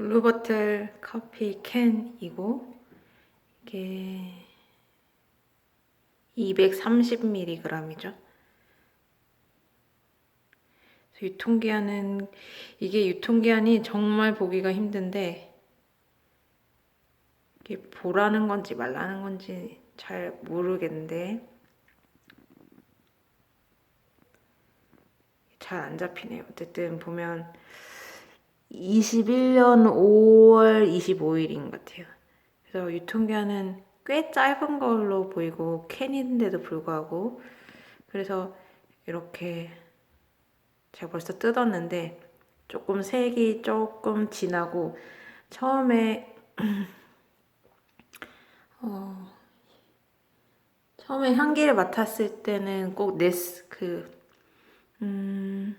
블루버틀 커피 캔이고 이게 230mg이죠. 유통기한은 이게 유통기한이 정말 보기가 힘든데 이게 보라는 건지 말라는 건지 잘 모르겠는데 잘 안 잡히네요. 어쨌든 보면 21년 5월 25일인 것 같아요. 그래서 유통기한은 꽤 짧은 걸로 보이고 캔인데도 불구하고 그래서 이렇게 제가 벌써 뜯었는데 조금 색이 조금 진하고 처음에 어, 처음에 향기를 맡았을 때는 꼭 네스 그 음,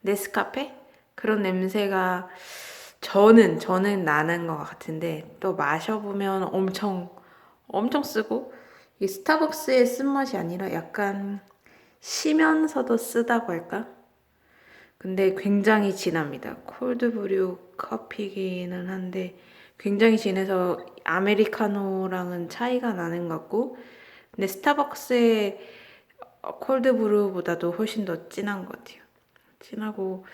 네스카페 그런 냄새가 저는 저는 나는 것 같은데 또 마셔보면 엄청 엄청 쓰고 이 스타벅스의 쓴맛이 아니라 약간 쉬면서도 쓰다고 할까? 근데 굉장히 진합니다. 콜드브류 커피기는 한데 굉장히 진해서 아메리카노랑은 차이가 나는 것 같고 근데 스타벅스의 콜드브루보다도 훨씬 더 진한 것 같아요. 진하고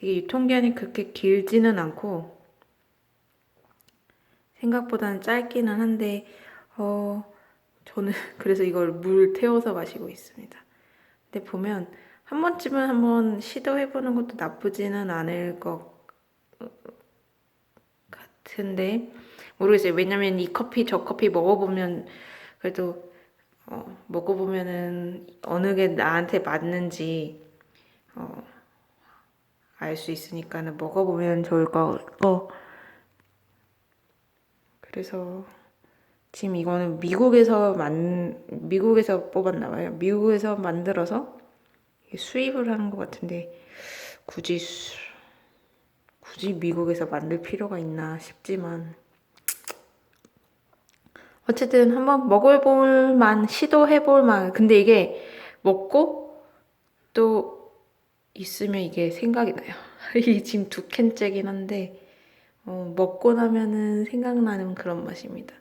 이게 유통기한이 그렇게 길지는 않고 생각보다는 짧기는 한데 어 저는 그래서 이걸 물 태워서 마시고 있습니다. 근데 보면 한 번쯤은 한번 시도해보는 것도 나쁘지는 않을 것 같은데 모르겠어요. 왜냐면 이 커피 저 커피 먹어보면 그래도 어, 먹어보면은 어느 게 나한테 맞는지 어, 알 수 있으니까는 먹어보면 좋을 것 같고. 그래서 지금 이거는 미국에서 만 미국에서 뽑았나 봐요. 미국에서 만들어서 수입을 하는 것 같은데 굳이 수, 굳이 미국에서 만들 필요가 있나 싶지만. 어쨌든 한번 먹어볼 만 시도해볼 만. 근데 이게 먹고 또 있으면 이게 생각이 나요. 이 지금 두 캔째긴 한데 어, 먹고 나면은 생각나는 그런 맛입니다.